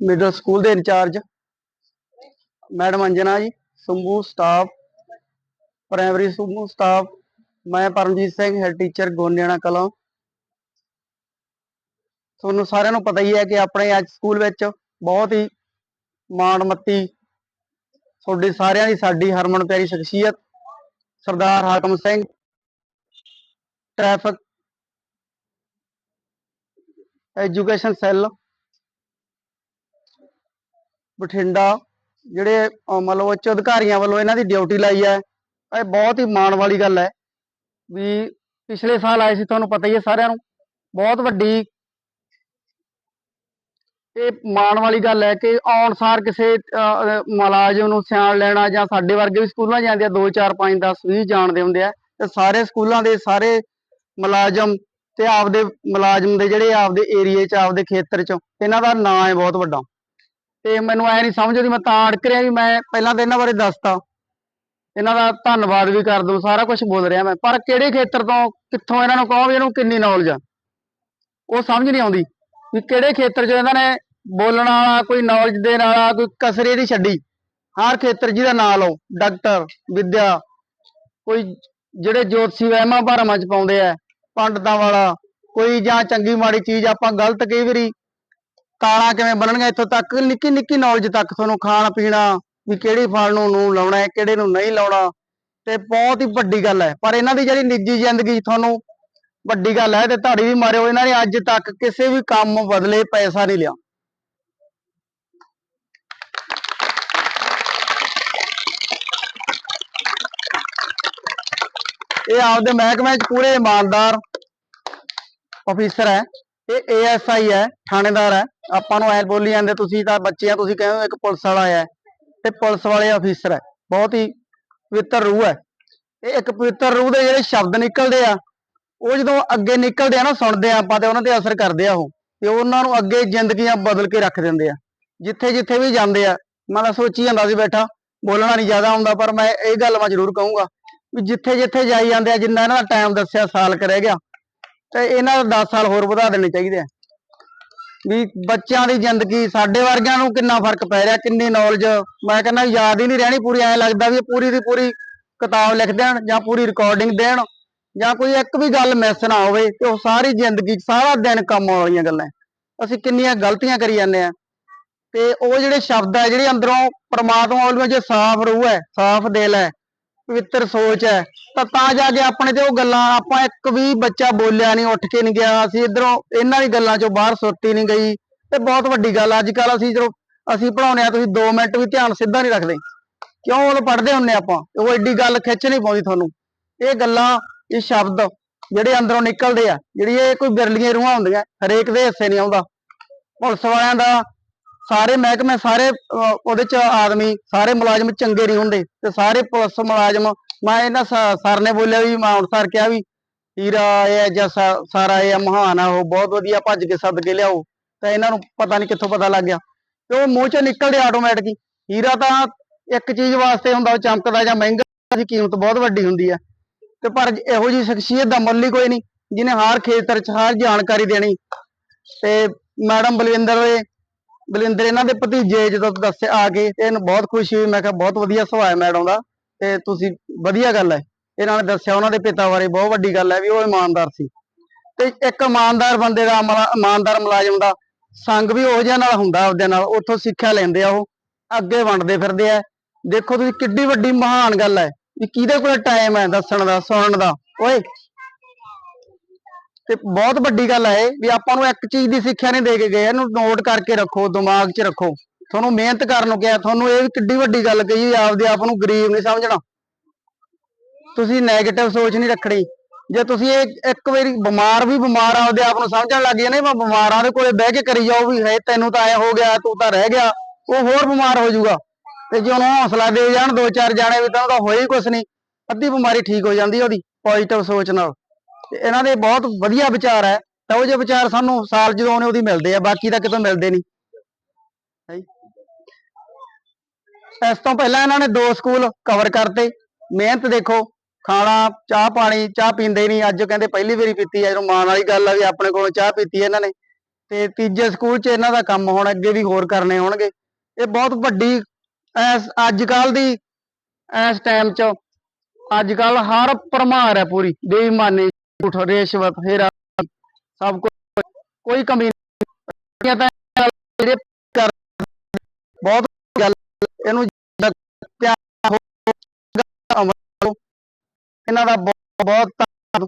Middle school ਦੇ incharge, madam Anjana ji Shambhu staff primary Shambhu staff ਮੈਂ Paramjit Singh head teacher Goniana Kalan. ਤੁਹਾਨੂੰ ਸਾਰਿਆਂ ਨੂੰ ਪਤਾ ਹੀ ਹੈ ਕਿ ਆਪਣੇ ਅੱਜ ਸਕੂਲ ਵਿੱਚ ਬਹੁਤ ਹੀ ਮਾਣਮੱਤੀ ਤੁਹਾਡੀ ਸਾਰਿਆਂ ਦੀ, ਸਾਡੀ ਹਰਮਨ ਪਿਆਰੀ ਸ਼ਖਸੀਅਤ, Sardar Hakam Singh traffic education cell Bathinda ਜਿਹੜੇ ਅਹ ਉੱਚ ਅਧਿਕਾਰੀਆਂ ਵੱਲੋਂ ਇਹਨਾਂ ਦੀ ਡਿਊਟੀ ਲਾਈ ਹੈ। ਇਹ ਬਹੁਤ ਹੀ ਮਾਣ ਵਾਲੀ ਗੱਲ ਹੈ ਵੀ ਪਿਛਲੇ ਸਾਲ ਆਏ ਸੀ ਤੁਹਾਨੂੰ ਪਤਾ ਹੀ ਹੈ ਸਾਰਿਆਂ ਨੂੰ ਬਹੁਤ ਵੱਡੀ ਇਹ ਮਾਣ ਵਾਲੀ ਗੱਲ ਹੈ ਕਿ ਆਉਣ ਸਾਰ ਕਿਸੇ ਅਹ, ਮੁਲਾਜ਼ਮ ਨੂੰ ਸਿਆਣ ਲੈਣਾ ਜਾਂ ਸਾਡੇ ਵਰਗੇ ਵੀ ਸਕੂਲਾਂ ਜਾਂਦੇ ਆ 2 4 5 10 20 ਜਾਣਦੇ ਹੁੰਦੇ ਆ ਤੇ ਸਾਰੇ ਸਕੂਲਾਂ ਦੇ ਸਾਰੇ ਮੁਲਾਜ਼ਮ ਤੇ ਆਪਦੇ ਮੁਲਾਜ਼ਮ ਦੇ ਜਿਹੜੇ ਆਪਦੇ ਏਰੀਏ 'ਚ, ਆਪਦੇ ਖੇਤਰ 'ਚ, ਇਹਨਾਂ ਦਾ ਨਾਂ ਹੈ ਬਹੁਤ ਵੱਡਾ। ਤੇ ਮੈਨੂੰ ਐ ਨਹੀਂ ਸਮਝ ਆਉਂਦੀ, ਮੈਂ ਤਾਂ ਅੜਕ ਰਿਹਾ ਵੀ ਮੈਂ ਪਹਿਲਾਂ ਤਾਂ ਇਹਨਾਂ ਬਾਰੇ ਦੱਸਤਾ। ਇਹਨਾਂ ਦਾ ਧੰਨਵਾਦ ਵੀ ਕਰ ਦੂੰ ਸਾਰਾ ਕੁਝ ਬੋਲ ਰਿਹਾ ਮੈਂ। ਪਰ ਕਿਹੜੇ ਖੇਤਰ ਤੋਂ, ਕਿੱਥੋਂ ਇਹਨਾਂ ਨੂੰ ਕਹੋ ਵੀ ਇਹਨੂੰ ਕਿੰਨੀ ਨੌਲੇਜ ਆ? ਉਹ ਸਮਝ ਨਹੀਂ ਆਉਂਦੀ ਵੀ ਕਿਹੜੇ ਖੇਤਰ 'ਚ ਇਹਨਾਂ ਨੇ ਬੋਲਣ ਵਾਲਾ, ਕੋਈ ਨੌਲੇਜ ਦੇਣ ਵਾਲਾ, ਕੋਈ ਕਸਰੇ ਦੀ ਛੱਡੀ। ਹਰ ਖੇਤਰ ਜਿਹਦਾ ਨਾਂ ਲਓ ਡਾਕਟਰ ਵਿਦਿਆ, ਕੋਈ ਜਿਹੜੇ ਜੋਤਸੀ ਵਹਿਮਾਂ ਭਰਮਾਂ 'ਚ ਪਾਉਂਦੇ ਆ ਪੰਡਤਾਂ ਵਾਲਾ, ਕੋਈ ਜਾਂ ਚੰਗੀ ਮਾੜੀ ਚੀਜ਼ ਆਪਾਂ ਗਲਤ ਕਈ ਵਾਰੀ ਤਾਲਾਂ ਕਿਵੇਂ ਬਣਨਗੀਆਂ ਇੱਥੋਂ ਤੱਕ ਨਿੱਕੀ ਨਿੱਕੀ ਨੌਲੇਜ ਤੱਕ ਤੁਹਾਨੂੰ ਖਾਣ ਪੀਣਾ ਵੀ ਕਿਹੜੀ ਫਲ ਨੂੰ ਨੂੰ ਲਾਉਣਾ ਹੈ, ਕਿਹੜੇ ਨੂੰ ਨਹੀਂ ਲਾਉਣਾ, ਤੇ ਬਹੁਤ ਹੀ ਵੱਡੀ ਗੱਲ ਹੈ। ਪਰ ਇਹਨਾਂ ਦੀ ਜਿਹੜੀ ਨਿੱਜੀ ਜ਼ਿੰਦਗੀ ਤੁਹਾਨੂੰ ਵੱਡੀ ਗੱਲ ਹੈ ਤੇ ਧਾੜੀ ਵੀ ਮਾਰਿਓ, ਇਹਨਾਂ ਨੇ ਅੱਜ ਤੱਕ ਕਿਸੇ ਵੀ ਕੰਮ ਬਦਲੇ ਪੈਸਾ ਨਹੀਂ ਲਿਆ। ਇਹ ਆਪਦੇ ਮਹਿਕਮੇ 'ਚ ਪੂਰੇ ਇਮਾਨਦਾਰ ਅਫੀਸਰ ਹੈ, ਇਹ ਏਐਸਆਈ ਹੈ, ਥਾਣੇਦਾਰ ਹੈ। ਆਪਾਂ ਨੂੰ ਐ ਬੋਲੀ ਜਾਂਦੇ, ਤੁਸੀਂ ਤਾਂ ਬੱਚੇ ਆ, ਤੁਸੀਂ ਕਹਿੰਦੇ ਇੱਕ ਪੁਲਿਸ ਵਾਲਾ ਹੈ। ਤੇ ਪੁਲਿਸ ਵਾਲੇ ਅਫੀਸਰ ਹੈ, ਬਹੁਤ ਹੀ ਪਵਿੱਤਰ ਰੂਹ ਹੈ। ਇਹ ਇੱਕ ਪਵਿੱਤਰ ਰੂਹ ਦੇ ਜਿਹੜੇ ਸ਼ਬਦ ਨਿਕਲਦੇ ਆ, ਉਹ ਜਦੋਂ ਅੱਗੇ ਨਿਕਲਦੇ ਆ ਨਾ, ਸੁਣਦੇ ਆ ਆਪਾਂ ਤੇ ਉਹਨਾਂ ਤੇ ਅਸਰ ਕਰਦੇ ਆ ਉਹ। ਤੇ ਉਹਨਾਂ ਨੂੰ ਅੱਗੇ ਜ਼ਿੰਦਗੀਆਂ ਬਦਲ ਕੇ ਰੱਖ ਦਿੰਦੇ ਆ। ਜਿੱਥੇ ਜਿੱਥੇ ਵੀ ਜਾਂਦੇ ਆ, ਮੈਂ ਤਾਂ ਸੋਚੀ ਜਾਂਦਾ ਸੀ ਬੈਠਾ, ਬੋਲਣਾ ਨਹੀਂ ਜ਼ਿਆਦਾ ਹੁੰਦਾ ਪਰ ਮੈਂ ਇਹ ਗੱਲ ਮੈਂ ਜ਼ਰੂਰ ਕਹੂੰਗਾ ਵੀ ਜਿੱਥੇ ਜਿੱਥੇ ਜਾਈ ਜਾਂਦੇ ਆ, ਜਿੰਨਾ ਇਹਨਾਂ ਦਾ ਟਾਈਮ ਦੱਸਿਆ, ਸਾਲ ਕਰ ਰਹਿ ਗਿਆ ਤੇ ਇਹਨਾਂ ਦਾ 10 ਸਾਲ ਹੋਰ ਵਧਾ ਦੇਣੇ ਚਾਹੀਦੇ ਆ। ਵੀ ਬੱਚਿਆਂ ਦੀ ਜ਼ਿੰਦਗੀ, ਸਾਡੇ ਵਰਗਿਆਂ ਨੂੰ ਕਿੰਨਾ ਫ਼ਰਕ ਪੈ ਰਿਹਾ, ਕਿੰਨੀ ਨੌਲੇਜ ਮੈਂ ਕਹਿੰਦਾ ਯਾਦ ਹੀ ਨਹੀਂ ਰਹਿਣੀ ਪੂਰੀ, ਐ ਲੱਗਦਾ ਵੀ ਪੂਰੀ ਦੀ ਪੂਰੀ ਕਿਤਾਬ ਲਿਖ ਦੇਣ ਜਾਂ ਪੂਰੀ ਰਿਕਾਰਡਿੰਗ ਦੇਣ ਜਾਂ ਕੋਈ ਇੱਕ ਵੀ ਗੱਲ ਮਿਸ ਨਾ ਹੋਵੇ ਤੇ ਉਹ ਸਾਰੀ ਜ਼ਿੰਦਗੀ, ਸਾਰਾ ਦਿਨ ਕੰਮ ਆਉਣ ਵਾਲੀਆਂ ਗੱਲਾਂ ਅਸੀਂ ਕਿੰਨੀਆਂ ਗਲਤੀਆਂ ਕਰੀ ਜਾਂਦੇ ਆ। ਤੇ ਉਹ ਜਿਹੜੇ ਸ਼ਬਦ ਹੈ ਜਿਹੜੇ ਅੰਦਰੋਂ ਪ੍ਰਮਾਤਮਾ ਵੱਲੋਂ ਜੇ ਸਾਫ਼ ਰੂਹ ਹੈ ਸਾਫ਼ ਦਿਲ ਹੈ ਪਵਿੱਤਰ ਸੋਚ ਹੈ। ਤਾਂ ਤਾਂ ਜਾ ਕੇ ਆਪਣੇ ਤੇ ਉਹ ਗੱਲਾਂ, ਆਪਾਂ ਇੱਕ ਵੀ ਬੱਚਾ ਬੋਲਿਆ ਨਹੀਂ, ਉੱਠ ਕੇ ਨਹੀਂ ਗਿਆ। ਅਸੀਂ ਇਧਰੋਂ ਇਹਨਾਂ ਦੀ ਗੱਲਾਂ ਚੋਂ ਬਾਹਰ ਸੁੱਤੀ ਨਹੀਂ ਗਈ। ਤੇ ਬਹੁਤ ਵੱਡੀ ਗੱਲ ਅੱਜ ਕੱਲ ਅਸੀਂ ਜਦੋਂ ਅਸੀਂ ਪੜਾਉਨੇ ਆ ਤੁਸੀਂ 2 ਮਿੰਟ ਵੀ ਧਿਆਨ ਸਿੱਧਾ ਨਹੀਂ ਰੱਖਦੇ। ਕਿਉਂ ਉਹ ਪੜ੍ਹਦੇ ਹੁੰਨੇ ਆਪਾਂ? ਉਹ ਐਡੀ ਗੱਲ ਖਿੱਚ ਨਹੀਂ ਪਾਉਂਦੀ ਤੁਹਾਨੂੰ। ਇਹ ਗੱਲਾਂ, ਇਹ ਸ਼ਬਦ ਜਿਹੜੇ ਅੰਦਰੋਂ ਨਿਕਲਦੇ ਆ, ਜਿਹੜੀ ਇਹ ਕੋਈ ਬਿਰਲੀਆਂ ਰੂਹਾਂ ਹੁੰਦੀਆਂ, ਹਰੇਕ ਦੇ ਹਿੱਸੇ ਨਹੀਂ ਆਉਂਦਾ। ਪੁਲਿਸ ਵਾਲਿਆਂ ਦਾ ਸਾਰੇ ਮਹਿਕਮੇ, ਸਾਰੇ ਉਹਦੇ ਚ ਆਦਮੀ, ਸਾਰੇ ਮੁਲਾਜ਼ਮ ਚੰਗੇ ਨਹੀਂ ਹੁੰਦੇ ਤੇ ਸਾਰੇ ਪੁਲਿਸ ਮੁਲਾਜ਼ਮ, ਮੈਂ ਇਹਨਾਂ ਸਰ ਨੇ ਬੋਲਿਆ ਵੀ, ਮੈਂ ਸਰ ਕਿਹਾ ਵੀ, ਹੀਰਾ, ਇਹ ਜਾਂ ਸਾਰਾ ਇਹ ਮਹਾਨ ਆ ਉਹ, ਬਹੁਤ ਵਧੀਆ ਭੱਜ ਕੇ ਸੱਦ ਕੇ ਲਿਆਓ। ਤਾਂ ਇਹਨਾਂ ਨੂੰ ਪਤਾ ਨਹੀਂ ਕਿੱਥੋਂ ਪਤਾ ਲੱਗ ਗਿਆ ਤੇ ਉਹ ਮੂੰਹ ਚੋਂ ਨਿਕਲਦੇ ਆਟੋਮੈਟਿਕ ਹੀ ਹੀਰਾ ਤਾਂ ਇੱਕ ਚੀਜ਼ ਵਾਸਤੇ ਹੁੰਦਾ, ਉਹ ਚਮਕਦਾ ਜਾਂ ਮਹਿੰਗਾ ਦੀ ਕੀਮਤ ਬਹੁਤ ਵੱਡੀ ਹੁੰਦੀ ਹੈ ਤੇ ਪਰ ਇਹੋ ਜੀ ਸ਼ਖਸੀਅਤ ਦਾ ਮੁੱਲ ਹੀ ਕੋਈ ਨਹੀਂ, ਜਿਹਨੇ ਹਰ ਖੇਤਰ 'ਚ ਹਰ ਜਾਣਕਾਰੀ ਦੇਣੀ। ਤੇ ਮੈਡਮ ਬਲਵਿੰਦਰ ਦੇ ਬਲਵਿੰਦਰ ਇਹਨਾਂ ਦੇ ਭਤੀਜੇ ਜਦੋਂ ਦੱਸਿਆ ਆ ਕੇ ਤੇ ਇਹਨੂੰ ਬਹੁਤ ਖੁਸ਼ੀ ਹੋਈ। ਮੈਂ ਕਿਹਾ, ਬਹੁਤ ਵਧੀਆ ਸੁਭਾਅ ਹੈ ਮੈਡਮ ਦਾ ਤੇ ਤੁਸੀਂ ਵਧੀਆ ਗੱਲ ਹੈ। ਇਹਨਾਂ ਨੇ ਦੱਸਿਆ ਉਹਨਾਂ ਦੇ ਪਿਤਾ ਬਾਰੇ, ਬਹੁਤ ਵੱਡੀ ਗੱਲ ਹੈ ਵੀ ਉਹ ਇਮਾਨਦਾਰ ਸੀ। ਤੇ ਇੱਕ ਇਮਾਨਦਾਰ ਬੰਦੇ ਦਾ ਇਮਾਨਦਾਰ ਮੁਲਾਜ਼ਮ ਦਾ ਸੰਗ ਵੀ ਉਹ ਜਿਹਾ ਨਾਲ ਹੁੰਦਾ ਆਪਦੇ ਨਾਲ, ਉੱਥੋਂ ਸਿੱਖਿਆ ਲੈਂਦੇ ਆ ਉਹ, ਅੱਗੇ ਵੰਡਦੇ ਫਿਰਦੇ ਆ। ਦੇਖੋ ਤੁਸੀਂ ਕਿੱਡੀ ਵੱਡੀ ਮਹਾਨ ਗੱਲ ਹੈ ਵੀ ਕਿਹਦੇ ਕੋਲ ਟਾਈਮ ਹੈ ਦੱਸਣ ਦਾ, ਸੁਣਨ ਦਾ। ਓਏ ਤੇ ਬਹੁਤ ਵੱਡੀ ਗੱਲ ਹੈ ਇਹ, ਵੀ ਆਪਾਂ ਨੂੰ ਇੱਕ ਚੀਜ਼ ਦੀ ਸਿੱਖਿਆ ਨਹੀਂ ਦੇ ਕੇ ਗਏ, ਇਹਨੂੰ ਨੋਟ ਕਰਕੇ ਰੱਖੋ, ਦਿਮਾਗ 'ਚ ਰੱਖੋ। ਤੁਹਾਨੂੰ ਮਿਹਨਤ ਕਰਨ ਨੂੰ ਕਿਹਾ, ਤੁਹਾਨੂੰ ਇਹ ਵੀ ਕਿੱਡੀ ਵੱਡੀ ਗੱਲ ਕਹੀ ਆਪਦੇ ਆਪ ਨੂੰ ਗਰੀਬ ਨਹੀਂ ਸਮਝਣਾ। ਤੁਸੀਂ 네ਗੇਟਿਵ ਸੋਚ ਨਹੀਂ ਰੱਖਣੀ। ਜੇ ਤੁਸੀਂ ਇਹ ਇੱਕ ਵਾਰੀ ਬਿਮਾਰ ਵੀ ਬਿਮਾਰ ਆਪਦੇ ਆਪ ਨੂੰ ਸਮਝਣ ਲੱਗ ਜਾਂਦੇ ਮੈਂ ਬਿਮਾਰਾਂ ਦੇ ਕੋਲੇ ਬਹਿ ਕੇ ਕਰੀ ਜਾਓ ਵੀ ਹੈ ਤੈਨੂੰ ਤਾਂ ਐ ਹੋ ਗਿਆ, ਤੂੰ ਤਾਂ ਰਹਿ ਗਿਆ, ਉਹ ਹੋਰ ਬਿਮਾਰ ਹੋ ਜਾਊਗਾ। ਤੇ ਜੇ ਉਹਨੂੰ ਹੌਸਲਾ ਦੇ ਜਾਣ ਦੋ ਚਾਰ ਜਾਣੇ ਵੀ ਤਾਂ ਉਹਦਾ ਹੋਈ ਕੁਛ ਨਹੀਂ, ਅੱਧੀ ਬਿਮਾਰੀ ਠੀਕ ਹੋ ਜਾਂਦੀ ਉਹਦੀ ਪੋਜ਼ਿਟਿਵ ਸੋਚ ਨਾਲ। ਤੇ ਇਹਨਾਂ ਦੇ ਬਹੁਤ ਵਧੀਆ ਵਿਚਾਰ ਹੈ ਤਾਂ ਉਹ ਜਿਹੇ ਵਿਚਾਰ ਸਾਨੂੰ ਸਾਲ ਜਦੋਂ ਆਉਣੇ ਉਹਦੀ ਮਿਲਦੇ ਆ, ਬਾਕੀ ਤਾਂ ਕਿਤੋਂ ਮਿਲਦੇ ਨਹੀਂ। ਇਸ ਤੋਂ ਪਹਿਲਾਂ ਇਹਨਾਂ ਨੇ ਦੋ ਸਕੂਲ ਕਵਰ ਕਰਤੇ, ਮਿਹਨਤ ਦੇਖੋ, ਖਾਣਾ, ਚਾਹ ਪਾਣੀ, ਚਾਹ ਪੀਂਦੇ ਨਹੀਂ, ਅੱਜ ਕਹਿੰਦੇ ਪਹਿਲੀ ਵਾਰੀ ਪੀਤੀ ਹੈ ਜਦੋਂ ਮਾਣ ਵਾਲੀ ਗੱਲ ਆ ਵੀ ਆਪਣੇ ਕੋਲੋਂ ਚਾਹ ਪੀਤੀ ਇਹਨਾਂ ਨੇ। ਤੇ ਤੀਜੇ ਸਕੂਲ 'ਚ ਇਹਨਾਂ ਦਾ ਕੰਮ ਹੁਣ ਅੱਗੇ ਵੀ ਹੋਰ ਕਰਨੇ ਹੋਣਗੇ ਇਹ ਬਹੁਤ ਵੱਡੀ ਅੱਜ ਕੱਲ ਦੀ ਇਸ ਟਾਈਮ 'ਚ ਅੱਜ ਕੱਲ ਹਰ ਭਰਮਾਰ ਹੈ ਪੂਰੀ, ਬੇਈਮਾਨੀ। ਝੂਠ ਰਿਸ਼ਵਤ ਫੇਰਾ, ਸਭ ਕੁਝ ਕੋਈ ਕਮੀ ਨਹੀਂ। ਤਾਂ ਜਿਹੜੇ ਕਰ ਬਹੁਤ ਗੱਲ। ਇਹਨੂੰ ਧਿਆਨ ਹੋ ਇਹਨਾਂ ਦਾ ਬਹੁਤ ਬਹੁਤ ਧੰਨਵਾਦ।